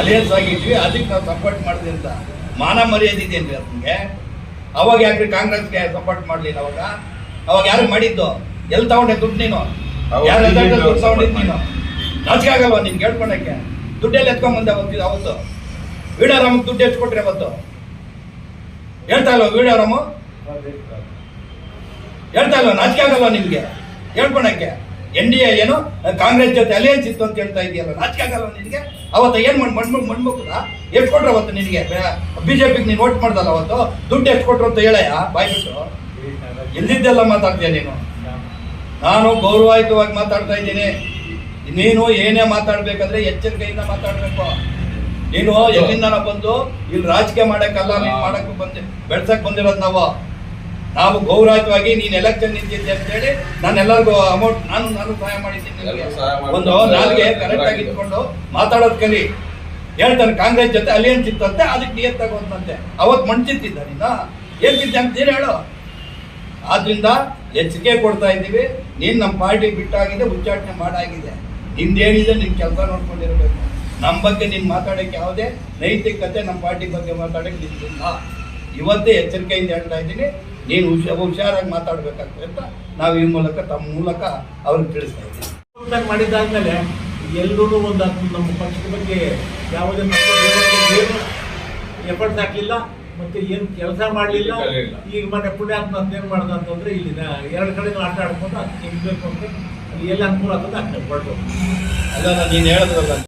Alliance ಆಗಿದ್ವಿ ಅದಕ್ಕೆ ನಾವು support ಮಾಡಿದೆ ಅಂತ ಮಾನ ಮರ್ಯಾದೆ ಇದೆ ಅಂದ್ರೆ ನಮಗೆ ಅವಾಗ ಯಾಕ್ರಿ ಕಾಂಗ್ರೆಸ್ಗೆ ಸಪೋರ್ಟ್ ಮಾಡಲಿಲ್ಲ ಅವಾಗ? ಅವಾಗ ಯಾರು ಮಾಡಿದ್ದು? ಎಲ್ಲಿ ತಗೊಂಡೆ ದುಡ್ಡು ನೀನು? ಅವಾಗ ಯಾರು ದುಡ್ಡು ತಗೊಂಡಿದ್ದು ನೀನು? ನಾಚಿಕೆ ಆಗಲ್ವಾ ನಿನ್ಗೆ ಹೇಳ್ಕೊಳಕ್ಕೆ ದುಡ್ಡೆಲ್ಲ ಎತ್ಕೊಂಡ್ ಬಂದೆ ಅವತ್ತು ಅವತ್ತು. ವೀಡಾರಾಮ್ ದುಡ್ಡು ಎಷ್ಟು ಕೊಟ್ರಿ ಅವತ್ತು? ಹೇಳ್ತಾ ಇಲ್ವ ವೀಡಾರಾಮು ಹೇಳ್ತಾ ಇಲ್ವ ನಾಚಿಕೆ ಆಗಲ್ವಾ ನಿಮ್ಗೆ? ಹೇಳ್ಕೊಳಕ್ಕೆ ಎನ್ ಡಿ ಎ ಏನು, ಕಾಂಗ್ರೆಸ್ ಜೊತೆ ಅಲಿಯನ್ಸ್ ಇತ್ತು ಅಂತ ಹೇಳ್ತಾ ಇದೆಯಲ್ಲ, ರಾಜಕೀಯ ಆಗಲ್ಲ ನಿನಗೆ? ಅವತ್ತು ಏನು ಮಾಡಿ ಮಣ್ಮ ಮಣ್ಮುಕ್ದ ಎಷ್ಟು ಕೊಟ್ರು ಅವತ್ತು ನಿನಗೆ ಬಿಜೆಪಿಗೆ ನೀನು ಓಟ್ ಮಾಡ್ದಲ್ಲ ಅವತ್ತು? ದುಡ್ಡು ಎಷ್ಟು ಕೊಟ್ರು ಅಂತ ಹೇಳಯ್ಯ, ಬಾಯ್ಬಿಟ್ಟು? ಎಲ್ಲಿದ್ದೆಲ್ಲ ಮಾತಾಡ್ತೀಯ ನೀನು? ನಾನು ಗೌರವಾಯುತವಾಗಿ ಮಾತಾಡ್ತಾ ಇದ್ದೀನಿ. ನೀನು ಏನೇ ಮಾತಾಡ್ಬೇಕಂದ್ರೆ ಎಚ್ಚರಿಕೆಯಿಂದ ಮಾತಾಡ್ಬೇಕು. ನೀನು ಎಲ್ಲಿಂದ ಬಂದು ಇಲ್ಲಿ ರಾಜಕೀಯ ಮಾಡಕ್ಕಲ್ಲ ನೀನು ಮಾಡಕ್ ಬಂದೆ ಬೆಳ್ಸಕ್ ಬಂದಿರೋದು ನಾವು. ನಾವು ಗೌರವವಾಗಿ ನೀನ್ ಎಲೆಕ್ಷನ್ ನಿಂತಿದ್ದೆ ಅಂತ ಹೇಳಿ ನಾನು ಎಲ್ಲರಿಗೂ ಅಮೌಂಟ್ ನಾನು ನಾನು ಸಹಾಯ ಮಾಡಿದ್ದೀನಿ. ಒಂದು ನಾಲ್ಗೆ ಕರೆಕ್ಟ್ ಆಗಿ ಇಟ್ಕೊಂಡು ಮಾತಾಡೋದ್ ಕಲಿ. ಹೇಳ್ತಾನೆ ಕಾಂಗ್ರೆಸ್ ಜೊತೆ ಅಲಿಯನ್ಸ್ ಇತ್ತಂತೆ ಅದಕ್ಕೆ ನಿಯತ್ ತಗೊಂತಂತೆ. ಅವತ್ ಮಣ್ಚಿತ್ತಿದ್ದ ನಿನ್ನ ಏನ್ ತಿದ್ದೆ ಅಂತ ನೀನು ಹೇಳು. ಆದ್ರಿಂದ ಎಚ್ಚರಿಕೆ ಕೊಡ್ತಾ ಇದ್ದೀವಿ. ನೀನ್ ನಮ್ಮ ಪಾರ್ಟಿ ಬಿಟ್ಟಾಗಿದೆ ಉಚ್ಚಾಟನೆ ಮಾಡಾಗಿದೆ. ನಿಂದೇನಿದೆ ನಿನ್ ಕೆಲಸ ನೋಡ್ಕೊಂಡಿರ್ಬೇಕು. ನಮ್ಮ ಬಗ್ಗೆ ನೀನು ಮಾತಾಡಕ್ಕೆ ಯಾವುದೇ ನೈತಿಕತೆ ನಮ್ಮ ಪಾರ್ಟಿ ಬಗ್ಗೆ ಮಾತಾಡಕ್ಕೆ ನಿಂತಿಲ್ಲ. ಇವತ್ತೇ ಎಚ್ಚರಿಕೆಯಿಂದ ಹೇಳ್ತಾ ಇದ್ದೀನಿ ನೀನು ಹುಷಾರ ಹುಷಾರಾಗಿ ಮಾತಾಡ್ಬೇಕಾಗ್ತದೆ ಅಂತ ನಾವು ಈ ಮೂಲಕ ತಮ್ಮ ಮೂಲಕ ಅವ್ರಿಗೆ ತಿಳಿಸ್ತಾ ಇದ್ದೀವಿ. ಮಾಡಿದ್ದಾದ್ಮೇಲೆ ಎಲ್ಲರೂ ಒಂದು ನಮ್ಮ ಪಕ್ಷದ ಬಗ್ಗೆ ಯಾವುದೇ ಏನು ಎಫರ್ಟ್ಸ್ ಹಾಕಲಿಲ್ಲ ಮತ್ತೆ ಏನು ಕೆಲಸ ಮಾಡಲಿಲ್ಲ. ಈಗ ಮೊನ್ನೆ ಪುಣ್ಯಾತ್ಮ ಅಂತ ಏನು ಮಾಡ್ದ ಅಂತಂದ್ರೆ ಇಲ್ಲಿ ಎರಡು ಕಡೆ ಆಟ ಆಡ್ಕೊಂಡು ಅದು ಅಂತ ಅಂದ್ರೆ ಅಲ್ಲಿ ಎಲ್ಲಿ ಅನುಕೂಲ ಆಗ್ತದೆ ಅಷ್ಟೇ ಹೊರಟು. ಅಲ್ಲ ನೀನು ಹೇಳಿದ್ರಲ್ಲ.